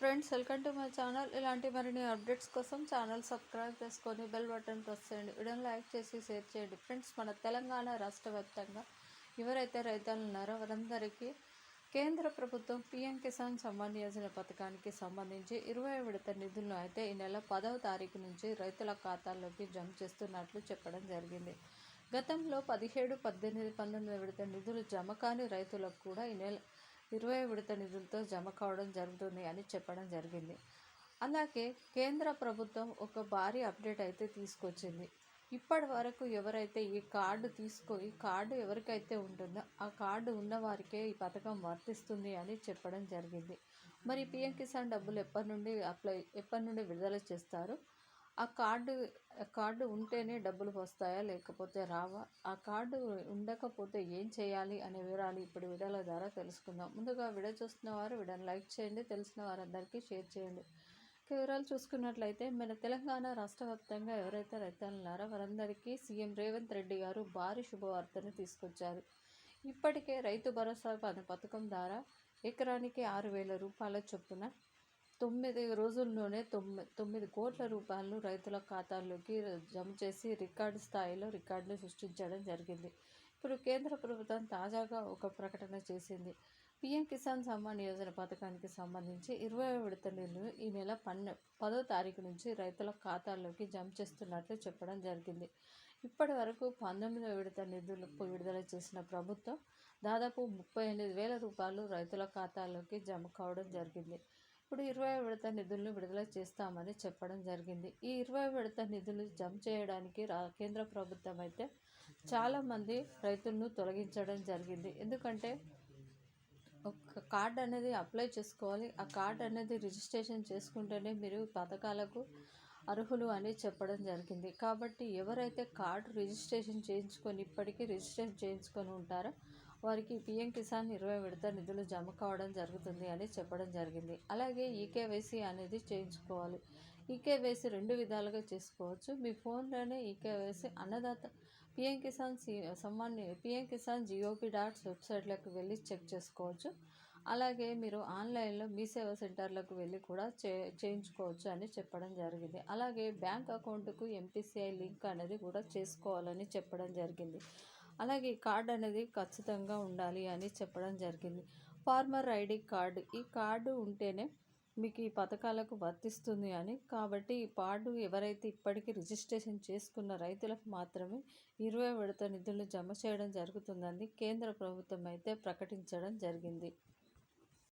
Friends welcome to my channel. ఇలాంటి మరిన్ని updates కోసం ఛానల్ సబ్స్క్రైబ్ చేసుకొని బెల్ బటన్ ప్రెస్ చేయండి. వీడియోని లైక్ చేసి షేర్ చేయండి. ఫ్రెండ్స్ మన తెలంగాణ రాష్ట్ర వ్యాప్తంగా ఎవరైతే రైతులు ఉన్నారో వారందరికీ కేంద్ర ప్రభుత్వం పీఎం కిసాన్ సమ్మాన్ యోజన పథకానికి సంబంధించి ఇరవై విడత నిధులను అయితే ఈ నెల పదవ తారీఖు నుంచి రైతుల ఖాతాల్లోకి జమ చేస్తున్నట్లు చెప్పడం జరిగింది. గతంలో పదిహేడు పద్దెనిమిది పంతొమ్మిది విడత నిధులు జమ కాని రైతులకు కూడా ఈ నెల ఇరవై విడత నిధులతో జమ కావడం జరుగుతుంది అని చెప్పడం జరిగింది. అలాగే కేంద్ర ప్రభుత్వం ఒక భారీ అప్డేట్ అయితే తీసుకొచ్చింది. ఇప్పటి వరకు ఎవరైతే ఈ కార్డు తీసుకొని కార్డు ఎవరికైతే ఉంటుందో ఆ కార్డు ఉన్నవారికే ఈ పథకం వర్తిస్తుంది అని చెప్పడం జరిగింది. మరి పిఎం కిసాన్ డబ్బులు ఎప్పటి నుండి అప్లై ఎప్పటి నుండి విడుదల చేస్తారు? ఆ కార్డు కార్డు ఉంటేనే డబ్బులు వస్తాయా లేకపోతే రావా? ఆ కార్డు ఉండకపోతే ఏం చేయాలి అనే వివరాలు ఇప్పుడు వీడియోల ద్వారా తెలుసుకుందాం. ముందుగా వీడియో చూస్తున్న వారు వీడియోని లైక్ చేయండి తెలిసిన వారందరికీ షేర్ చేయండి. వివరాలు చూసుకున్నట్లయితే మన తెలంగాణ రాష్ట్ర వ్యాప్తంగా ఎవరైతే రైతన్నారో వారందరికీ సీఎం రేవంత్ రెడ్డి గారు భారీ శుభవార్తను తీసుకొచ్చారు. ఇప్పటికే రైతు భరోసా పథకం ద్వారా ఎకరానికి ఆరు వేల రూపాయల చొప్పున తొమ్మిది రోజుల్లోనే తొమ్మిది తొమ్మిది కోట్ల రూపాయలు రైతుల ఖాతాల్లోకి జమ చేసి రికార్డు స్థాయిలో రికార్డును సృష్టించడం జరిగింది. ఇప్పుడు కేంద్ర ప్రభుత్వం తాజాగా ఒక ప్రకటన చేసింది. పీఎం కిసాన్ సమ్మాన్ యోజన పథకానికి సంబంధించి ఇరవై విడత నిధులు ఈ నెల పన్నె పదో తారీఖు నుంచి రైతుల ఖాతాల్లోకి జమ చేస్తున్నట్లు చెప్పడం జరిగింది. ఇప్పటి వరకు పంతొమ్మిదవ విడత నిధులు విడుదల చేసిన ప్రభుత్వం దాదాపు ముప్పై ఎనిమిది వేల రూపాయలు రైతుల ఖాతాల్లోకి జమ కావడం జరిగింది. ఇప్పుడు ఇరవై విడత నిధులను విడుదల చేస్తామని చెప్పడం జరిగింది. ఈ ఇరవై విడత నిధులు జమ చేయడానికి రా కేంద్ర ప్రభుత్వం అయితే చాలామంది రైతులను తొలగించడం జరిగింది. ఎందుకంటే ఒక కార్డ్ అనేది అప్లై చేసుకోవాలి. ఆ కార్డ్ అనేది రిజిస్ట్రేషన్ చేసుకుంటేనే మీరు పథకాలకు అర్హులు అని చెప్పడం జరిగింది. కాబట్టి ఎవరైతే కార్డు రిజిస్ట్రేషన్ చేయించుకొని ఇప్పటికీ రిజిస్ట్రేషన్ చేయించుకొని ఉంటారో వారికి పిఎం కిసాన్ ఇరవై విడత నిధులు జమ కావడం జరుగుతుంది అని చెప్పడం జరిగింది. అలాగే ఈకేవైసీ అనేది చేయించుకోవాలి. ఈకేవైసీ రెండు విధాలుగా చేసుకోవచ్చు. మీ ఫోన్లోనే ఈకేవైసీ అన్నదాత పిఎం కిసాన్ సి సమ్మాన్ పిఎం కిసాన్ జిఓపి డాట్స్ వెబ్సైట్లకు వెళ్ళి చెక్ చేసుకోవచ్చు. అలాగే మీరు ఆన్లైన్లో మీ సేవా సెంటర్లకు వెళ్ళి కూడా చే చేయించుకోవచ్చు అని చెప్పడం జరిగింది. అలాగే బ్యాంక్ అకౌంట్కు ఎంపీసీఐ లింక్ అనేది కూడా చేసుకోవాలని చెప్పడం జరిగింది. అలాగే ఈ కార్డ్ అనేది ఖచ్చితంగా ఉండాలి అని చెప్పడం జరిగింది. Farmer ID card. ఈ కార్డు ఉంటేనే మీకు ఈ పథకాలకు వర్తిస్తుంది అని. కాబట్టి ఈ కార్డు ఎవరైతే ఇప్పటికీ రిజిస్ట్రేషన్ చేసుకున్న రైతులకు మాత్రమే ఇరవై విడత నిధులు జమ చేయడం జరుగుతుందని కేంద్ర ప్రభుత్వం అయితే ప్రకటించడం జరిగింది.